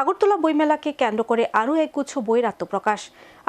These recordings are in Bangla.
আগরতলা বইমেলাকে কেন্দ্র করে আরও একগুচ্ছ বইয়ের আত্মপ্রকাশ।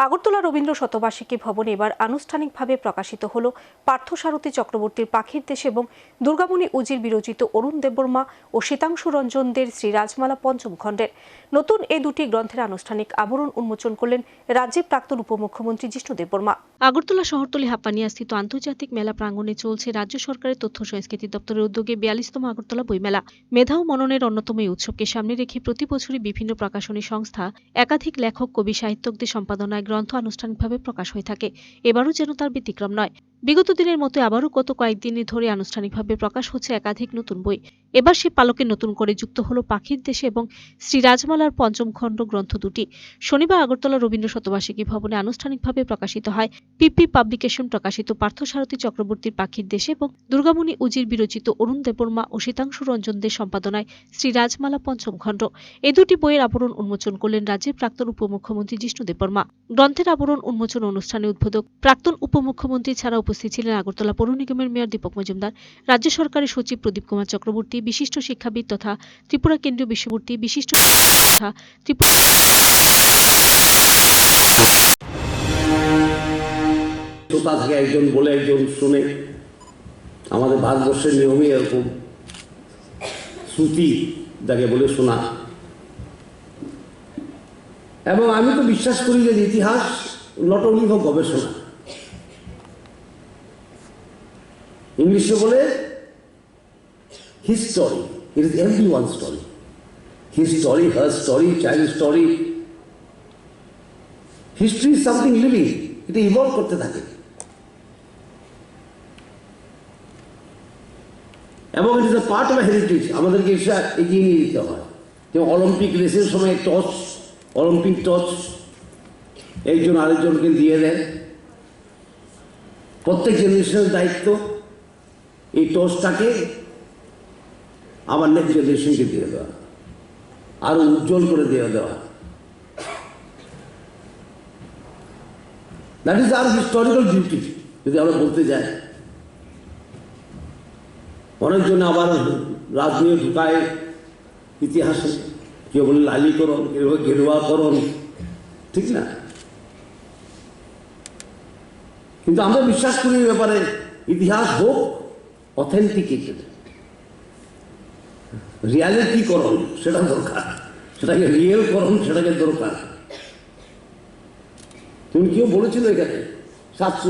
আগরতলা রবীন্দ্র শতবার্ষিকী ভবনে এবার আনুষ্ঠানিকভাবে প্রকাশিত হল পার্থসারথী চক্রবর্তীর পাখির দেশ এবং দুর্গামণি উজির বিরচিত অরুণ দেববর্মা ও শীতাংশু রঞ্জনদের শ্রী রাজমালা পঞ্চম খণ্ডের। নতুন এই দুটি গ্রন্থের আনুষ্ঠানিক আবরণ উন্মোচন করলেন রাজ্যের প্রাক্তন উপমুখ্যমন্ত্রী জিষ্ণু দেববর্মা। আগরতলা শহরতলি হাপানিয়া স্থিত আন্তর্জাতিক মেলা প্রাঙ্গণে চলছে রাজ্য সরকারের তথ্য সংস্কৃতি দপ্তরের উদ্যোগে বিয়াল্লিশতম আগরতলা বইমেলা। মেধা ও মননের অন্যতম এই উৎসবকে সামনে রেখে প্রতি বছরই বিভিন্ন প্রকাশনী সংস্থা, একাধিক লেখক, কবি সাহিত্যকদের সম্পাদনায় গ্রন্থ আনুষ্ঠানিকভাবে প্রকাশ হয়ে থাকে। এবারও যেন তার ব্যতিক্রম নয়। বিগত দিনের মতো আবারও গত কয়েকদিন ধরে আনুষ্ঠানিকভাবে প্রকাশ হচ্ছে একাধিক নতুন বই। এবার সে পালকে নতুন করে যুক্ত হলো পাখির দেশে এবং শ্রী রাজমালার পঞ্চম খণ্ড গ্রন্থ দুটি। শনিবার আগরতলা রবীন্দ্র শতবার্ষিকী ভবনে আনুষ্ঠানিকভাবে প্রকাশিত হয় পিপি পাবলিকেশন প্রকাশিত পার্থসারথী চক্রবর্তীর পাখির দেশে এবং দুর্গামণি উজির বিরচিত অরুণ দেববর্মা ও শীতাংশু রঞ্জনদের সম্পাদনায় শ্রী রাজমালা পঞ্চম খণ্ড। এই দুটি বইয়ের আবরণ উন্মোচন করলেন রাজ্যের প্রাক্তন উপমুখ্যমন্ত্রী জিষ্ণু দেববর্মা। গ্রন্থের আবরণ উন্মোচন অনুষ্ঠানে উদ্বোধক প্রাক্তন উপমুখ্যমন্ত্রী ছাড়া উপস্থিত ছিলেন আগরতলা পৌর নিগমের মেয়র দীপক মজুমদার, রাজ্য সরকারের সচিব প্রদীপ কুমার চক্রবর্তী, বিশিষ্ট শিক্ষাবিদ তথা ত্রিপুরা কেন্দ্রীয় বিশ্ববর্তী বিশিষ্ট তথা ত্রিপুরা শ্রোতা থাকে একজন বলে একজন শুনে আমাদের ভারতবর্ষের নিয়মই এরকম শ্রুতি যাকে বলে শোনা। এবং আমি তো বিশ্বাস করি যে ইতিহাস নট অনলি ফর গবেষণা। ইংলিশে বলে history it is every one story his story her story child story history is something living এটা ইভলভ করতে থাকে। এবং it is a part of heritage আমাদেরকে এটা এগিয়ে নিয়ে যেতে হয়। যেমন অলিম্পিক রেসের সময় টস অলিম্পিক টস একজন আরেকজনকে দিয়ে দেয়। প্রত্যেক জেনারেশনের দায়িত্ব। এই টসটাকে আবার নেক্সট জেনারেশনকে দিয়ে দেওয়া। আরও উজ্জ্বল করে দিয়ে দেওয়া। That is our historical duty যদি আমরা বলতে যাই। অনেকজন আবার রাজনীতি ঢুকায়, ইতিহাসে। কেউ বলে লালীকরণ, কেউ গেরুয়াকরণ। ঠিক না? কিন্তু আমরা বিশ্বাস করি ব্যাপারে। ইতিহাস হোক অথেন্টিকেটেড রিয়ালিটি করণ সেটা দরকার। সেটাকে রিয়েল করণ সেটাকে দরকার। তুমি কেউ বলেছিল এখানে? সাতশো